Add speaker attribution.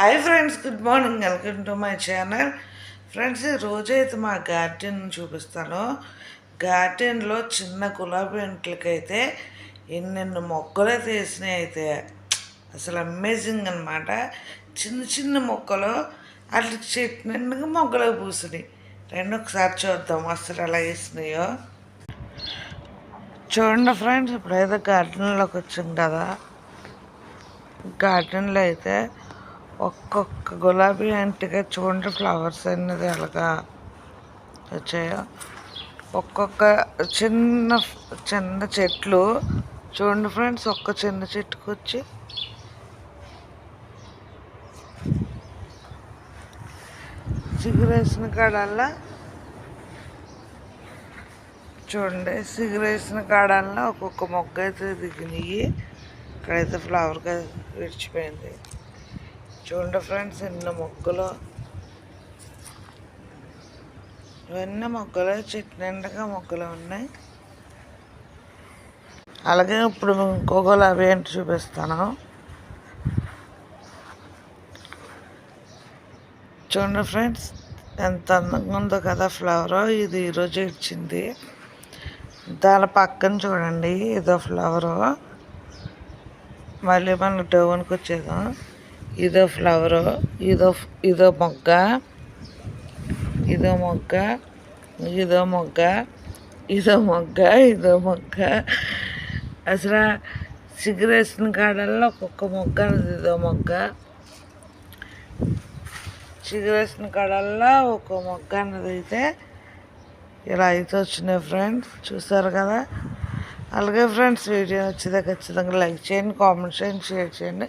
Speaker 1: Hi friends good morning welcome to my channel friends రోజైతే మా garden చూపిస్తాను. గార్డెన్లో చిన్న గులాబీ ఇంట్లకైతే ఎన్నెన్ని మొక్కలు అయితే అయితే. అసలు అమేజింగ్ అనమాట చిన్న చిన్న మొక్కలు అట్లా చెట్టు నిండుగా మొక్కలు పూసినాయి. రెండు ఒకసారి చూద్దాం అసలు ఎలా వేసినాయో. చూడండి ఫ్రెండ్స్ ఇప్పుడైతే గార్డెన్లోకి వచ్చాం కదా. గార్డెన్లో అయితే ఒక్కొక్క గులాబీ అంటిగా చూడండి ఫ్లవర్స్ అనేది ఎలాగా వచ్చాయో. ఒక్కొక్క చిన్న చిన్న చెట్లు చూడండి ఫ్రెండ్స్ ఒక్క చిన్న చెట్టుకు వచ్చి సిగరేసిన కాడల్లా చూడండి సిగరేసిన కాడల్లా ఒక్కొక్క మొగ్గ అయితే దిగినాయి ఇక్కడైతే ఫ్లవర్గా విడిచిపోయింది. చూడండి ఫ్రెండ్స్ ఎన్ని మొక్కలు ఇవన్నీ మొక్కలు చెట్టు నిండగా మొక్కలు ఉన్నాయి. అలాగే ఇప్పుడు ఇంకో గులాబీ ఏంటి చూపిస్తాను. చూడండి ఫ్రెండ్స్ ఎంత అందంగా ఉందో కదా ఫ్లవర్ ఇది ఈరోజు ఇచ్చింది. దాని పక్కన చూడండి ఇదో ఫ్లవరు మళ్ళీ మనం డౌన్కి వచ్చేదాం ఇదో ఫ్లవరు ఇదో ఇదో మొగ్గ ఇదో మొగ్గ ఇదో మొగ్గ ఇదో మొగ్గ ఇదో మొగ్గ. అసలు సిగరేసిన కాడల్లో ఒక్కొక్క మొగ్గ అనేది ఇదో మొగ్గ. సిగరేసిన కాడల్లో ఒక్కొక్క మొగ్గ అన్నది అయితే ఇలా అయితే వచ్చినాయి ఫ్రెండ్స్. చూసారు కదా? అలాగే ఫ్రెండ్స్ వీడియో నచ్చితే ఖచ్చితంగా లైక్ చేయండి కామెంట్ చేయండి షేర్ చేయండి.